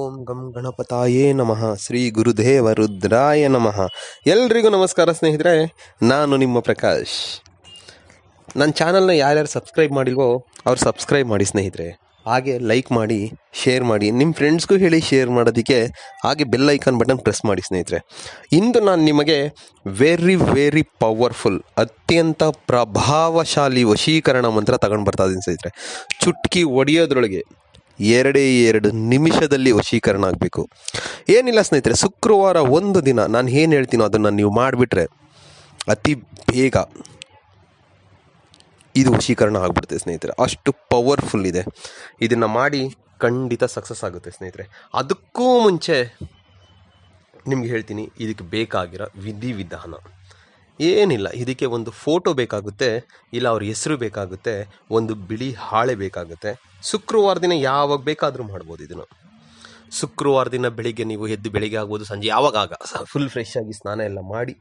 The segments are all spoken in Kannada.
ಓಂ ಗಂ ಗಣಪತಾಯೇ ನಮಃ. ಶ್ರೀ ಗುರುದೇವ ರುದ್ರಾಯ ನಮಃ. ಎಲ್ರಿಗೂ ನಮಸ್ಕಾರ ಸ್ನೇಹಿತರೆ, ನಾನು ನಿಮ್ಮ ಪ್ರಕಾಶ್. ನನ್ನ ಚಾನಲ್ನ ಯಾರ್ಯಾರು ಸಬ್ಸ್ಕ್ರೈಬ್ ಮಾಡಿಲ್ವೋ, ಅವ್ರು ಸಬ್ಸ್ಕ್ರೈಬ್ ಮಾಡಿ ಸ್ನೇಹಿತರೆ. ಹಾಗೆ ಲೈಕ್ ಮಾಡಿ, ಶೇರ್ ಮಾಡಿ, ನಿಮ್ಮ ಫ್ರೆಂಡ್ಸ್ಗೂ ಹೇಳಿ ಶೇರ್ ಮಾಡೋದಕ್ಕೆ ಹಾಗೆ ಬೆಲ್ ಐಕಾನ್ ಬಟನ್ ಪ್ರೆಸ್ ಮಾಡಿ ಸ್ನೇಹಿತರೆ. ಇಂದು ನಾನು ನಿಮಗೆ ವೆರಿ ವೆರಿ ಪವರ್ಫುಲ್ ಅತ್ಯಂತ ಪ್ರಭಾವಶಾಲಿ ವಶೀಕರಣ ಮಂತ್ರ ತಗೊಂಡು ಬರ್ತಾ ಇದ್ದೀನಿ ಸ್ನೇಹಿತರೆ. ಚುಟ್ಕಿ ಒಡೆಯೋದ್ರೊಳಗೆ ಎರಡೇ ಎರಡು ನಿಮಿಷದಲ್ಲಿ ವಶೀಕರಣ ಆಗಬೇಕು. ಏನಿಲ್ಲ ಸ್ನೇಹಿತರೆ, ಶುಕ್ರವಾರ ಒಂದು ದಿನ ನಾನು ಏನು ಹೇಳ್ತೀನೋ ಅದನ್ನು ನೀವು ಮಾಡಿಬಿಟ್ರೆ ಅತಿ ಬೇಗ ಇದು ವಶೀಕರಣ ಆಗಿಬಿಡುತ್ತೆ ಸ್ನೇಹಿತರೆ. ಅಷ್ಟು ಪವರ್ಫುಲ್ ಇದೆ. ಇದನ್ನು ಮಾಡಿ ಖಂಡಿತ ಸಕ್ಸಸ್ ಆಗುತ್ತೆ ಸ್ನೇಹಿತರೆ. ಅದಕ್ಕೂ ಮುಂಚೆ ನಿಮ್ಗೆ ಹೇಳ್ತೀನಿ, ಇದಕ್ಕೆ ಬೇಕಾಗಿರೋ ವಿಧಿವಿಧಾನ. ಏನಿಲ್ಲ, ಇದಕ್ಕೆ ಒಂದು ಫೋಟೋ ಬೇಕಾಗುತ್ತೆ, ಇಲ್ಲ ಅವ್ರ ಹೆಸರು ಬೇಕಾಗುತ್ತೆ, ಒಂದು ಬಿಳಿ ಹಾಳೆ ಬೇಕಾಗುತ್ತೆ. ಶುಕ್ರವಾರ ದಿನ ಯಾವಾಗ ಬೇಕಾದರೂ ಮಾಡ್ಬೋದು ಇದನ್ನು. ಶುಕ್ರವಾರ ದಿನ ಬೆಳಿಗ್ಗೆ ನೀವು ಎದ್ದು ಬೆಳಿಗ್ಗೆ ಆಗ್ಬೋದು, ಸಂಜೆ ಯಾವಾಗ ಫುಲ್ ಫ್ರೆಶ್ ಆಗಿ ಸ್ನಾನ ಎಲ್ಲ ಮಾಡಿ,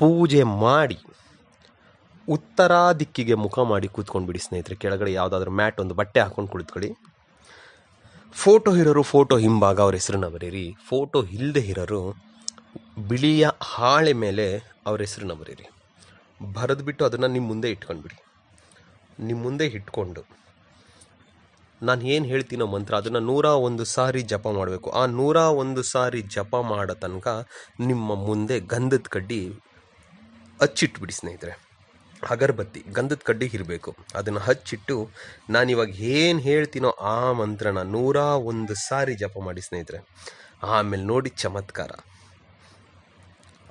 ಪೂಜೆ ಮಾಡಿ ಉತ್ತರ ದಿಕ್ಕಿಗೆ ಮುಖ ಮಾಡಿ ಕೂತ್ಕೊಂಡ್ಬಿಡಿ ಸ್ನೇಹಿತರೆ. ಕೆಳಗಡೆ ಯಾವುದಾದ್ರೂ ಮ್ಯಾಟ್ ಒಂದು ಬಟ್ಟೆ ಹಾಕೊಂಡು ಕುಳಿತ್ಕೊಳ್ಳಿ. ಫೋಟೋ ಇರೋರು ಫೋಟೋ ಹಿಂಭಾಗ ಅವ್ರ ಹೆಸರನ್ನ ಬರೀರಿ. ಫೋಟೋ ಇಲ್ಲದೆ ಇರೋರು ಬಿಳಿಯ ಹಾಳೆ ಮೇಲೆ ಅವ್ರ ಹೆಸರನ್ನ ಬರೀರಿ ಬರೆದ್ಬಿಟ್ಟು ಅದನ್ನು ನಿಮ್ಮ ಮುಂದೆ ಇಟ್ಕೊಂಡ್ಬಿಡಿ. ನಿಮ್ಮ ಮುಂದೆ ಇಟ್ಕೊಂಡು ನಾನು ಏನು ಹೇಳ್ತೀನೋ ಮಂತ್ರ, ಅದನ್ನು ನೂರ ಒಂದು ಸಾರಿ ಜಪ ಮಾಡಬೇಕು. ಆ ನೂರ ಒಂದು ಸಾರಿ ಜಪ ಮಾಡೋ ತನಕ ನಿಮ್ಮ ಮುಂದೆ ಗಂಧದ ಕಡ್ಡಿ ಹಚ್ಚಿಟ್ಬಿಡಿ ಸ್ನೇಹಿತರೆ. ಅಗರಬತ್ತಿ, ಗಂಧದ ಕಡ್ಡಿ ಇರಬೇಕು. ಅದನ್ನು ಹಚ್ಚಿಟ್ಟು ನಾನಿವಾಗ ಏನು ಹೇಳ್ತೀನೋ ಆ ಮಂತ್ರನ ನೂರ ಒಂದು ಸಾರಿ ಜಪ ಮಾಡಿ ಸ್ನೇಹಿತರೆ. ಆಮೇಲೆ ನೋಡಿ ಚಮತ್ಕಾರ.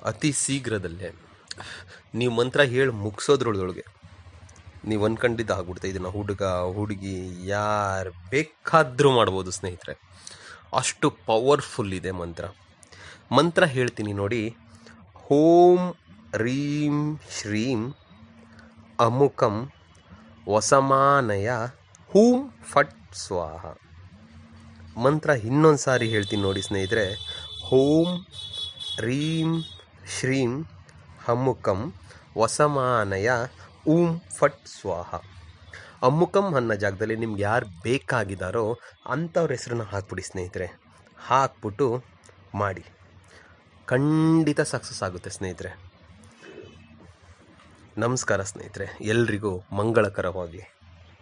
ಅತಿ ಶೀಘ್ರದಲ್ಲೇ. ನೀವು ಮಂತ್ರ ಹೇಳಿ ಮುಗಿಸೋದ್ರೊಳಗೆ ನೀವು ಅನ್ಕೊಂಡಿದ್ದು ಆಗ್ಬಿಡ್ತಾ ಇದನ್ನು ಹುಡುಗ, ಹುಡುಗಿ ಯಾರು ಬೇಕಾದರೂ ಮಾಡ್ಬೋದು ಸ್ನೇಹಿತರೆ. ಅಷ್ಟು ಪವರ್ಫುಲ್ ಇದೆ ಮಂತ್ರ. ಮಂತ್ರ ಹೇಳ್ತೀನಿ ನೋಡಿ. ಹೋಂ ರೀಂ ಶ್ರೀಂ ಅಮುಕಂ ವಸಮಾನಯ ಹೂಂ ಫಟ್ ಸ್ವಾಹ. ಮಂತ್ರ ಇನ್ನೊಂದು ಸಾರಿ ಹೇಳ್ತೀನಿ ನೋಡಿ ಸ್ನೇಹಿತರೆ. ಹೋಂ ರೀಂ ಶ್ರೀಂ ಹಮ್ಮುಕಂ ವಸಮಾನಯ ಊಂ ಫಟ್ ಸ್ವಾಹ. ಅಮ್ಮುಕಂ ಅನ್ನೋ ಜಾಗದಲ್ಲಿ ನಿಮ್ಗೆ ಯಾರು ಬೇಕಾಗಿದ್ದಾರೋ ಅಂಥವ್ರ ಹೆಸರನ್ನ ಹಾಕ್ಬಿಡಿ ಸ್ನೇಹಿತರೆ. ಹಾಕ್ಬಿಟ್ಟು ಮಾಡಿ. ಖಂಡಿತ ಸಕ್ಸಸ್ ಆಗುತ್ತೆ ಸ್ನೇಹಿತರೆ. ನಮಸ್ಕಾರ ಸ್ನೇಹಿತರೆ. ಎಲ್ರಿಗೂ ಮಂಗಳಕರವಾಗಿ